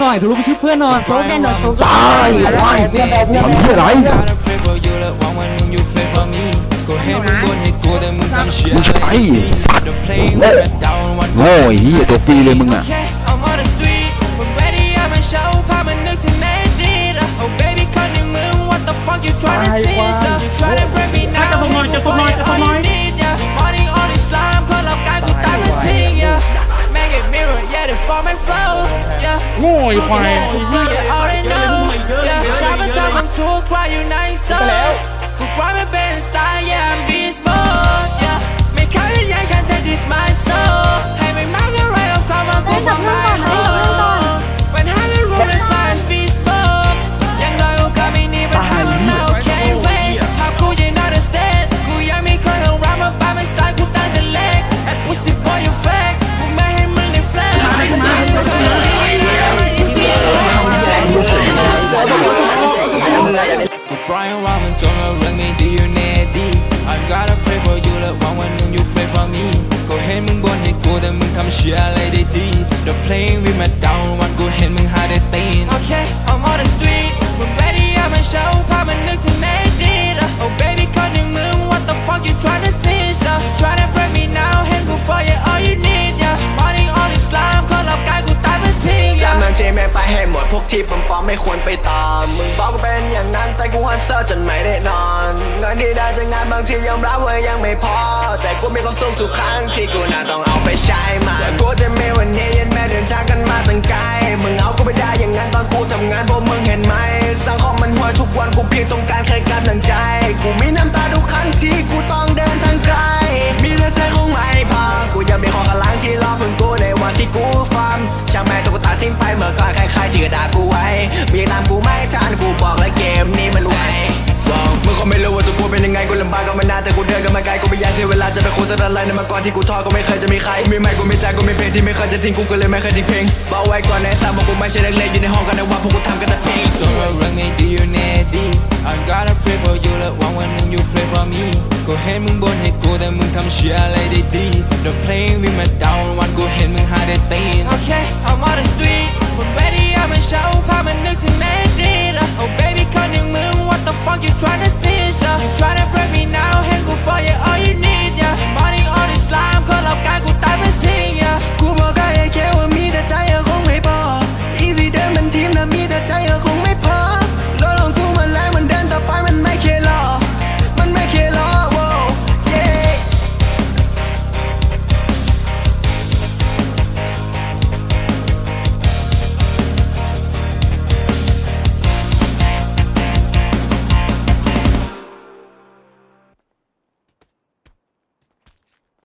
หน่อยทะลุไปช่วยเพื่อนหน่อยชุบเล่นโดนชุบตายควายทำเหี้ยอะไร Gotta pray for you และหวังวันหนึง you pray for me ก็เห็นมึงบ่นให้กูแต่มึงทำเชี่ยมึงจะไปสัตว์ The plane we went down one โง่ไอ้เหี้ยตัวฟรีเลยมึงอะ Okay, I'm on the street When ready I'm a show พามันนึกถึงในอดีต Oh baby คนในมือ What the fuck you tryna snitch uh? You tryna break me now จะส่งหน่อยจะส่งหน่อยจะส่งหน่อย All you need yeah Morning on Islam ค นรอบกายกูตายเป็นทิ้ง yeah Make it mirror yeah the form and flow yeah โง่ไอ้ควาย You already know yeah ชอบมันทำมันทุกข์ว่าอยู่ในสไตล์กูกลายเป็นเป็นสไตล์ yeah กู Brian Robin จนเราเรื่องไม่ดีอยู่ในอดีต I gotta pray for you และหวังวันหนึง you pray for me ก็เห็นมึงบ่นให้กูแต่มึงทำเชียร์อะไรได้ดี The plane we met down วันกูเห็นมึงหาได้ตีน Okay I'm on the street When ready I'm a show พามันนึกถึงในอดีต Oh baby คนอย่างมึง What the fuck you tryna snitch uh? You tryna break me now เห็นกู for you all you need yeah Morning on Islam คนรอบกายกูตายเป็นทิ้งจำ yeah เมืองที่แม่งไปให้หมดพวกที่ปลอมๆไม่ควรไปตาม มึงบอกกูเป็ กูฮันเซอร์จนไม่ได้นอนเงินที่ได้จากงานบางทียอมรับว่ายังไม่พอ แต่กูมีความสุขทุกครั้งที่กูน่าต้องเอาไปใช้มันและกูจะมีวันนี้ยันแม่เดินทางกันมาตั้งไกลมึงเอากูไปได้อย่างนั้นตอนกูทำงานพวกมึงเห็นไหมสังคมมันหัวทุกวันกูเพียงต้องการแค่กำลังใจ กูมีน้ำตาทุกครั้งที่กูต้องเดินทางไกล มีแต่ใจคงไม่พอกูยังมีของข้างหลังที่รอเพิ่งกูในวันที่กูฟัมช่างแม่ตุ๊กตาทิ้งไปเมื่อก่อนใครๆที่ก็ด่ากูไว้มีตามกูไม่ ไกลกูไม่อยากเสียเวลาจะไปคุยสักอะไรในมาก่อนที่กูท้อก็ไม่เคยจะมีใครมีไม่กูมีใจกูมีเพลงที่ไม่เคยจะทิ้งกูก็เลยไม่เคยทิ้งเพลงบอกไว้ก่อนในสามว่ากูไม่ใช่เล็กๆอยู่ในห้องกันในว่าพวกกูทำกันแต่เพลงจนเราเรื่องไม่ดีอยู่ในอดีต I gotta pray for you และหวังวันหนึง you pray for me ก็เห็นมึงบ่นให้กูแต่มึงทำเชียร์อะไรได้ดี The plane we met down วันกูเห็นมึงหาได้ตีน Okay I'm on the street When ready I'm a show พามันนึกถึงใน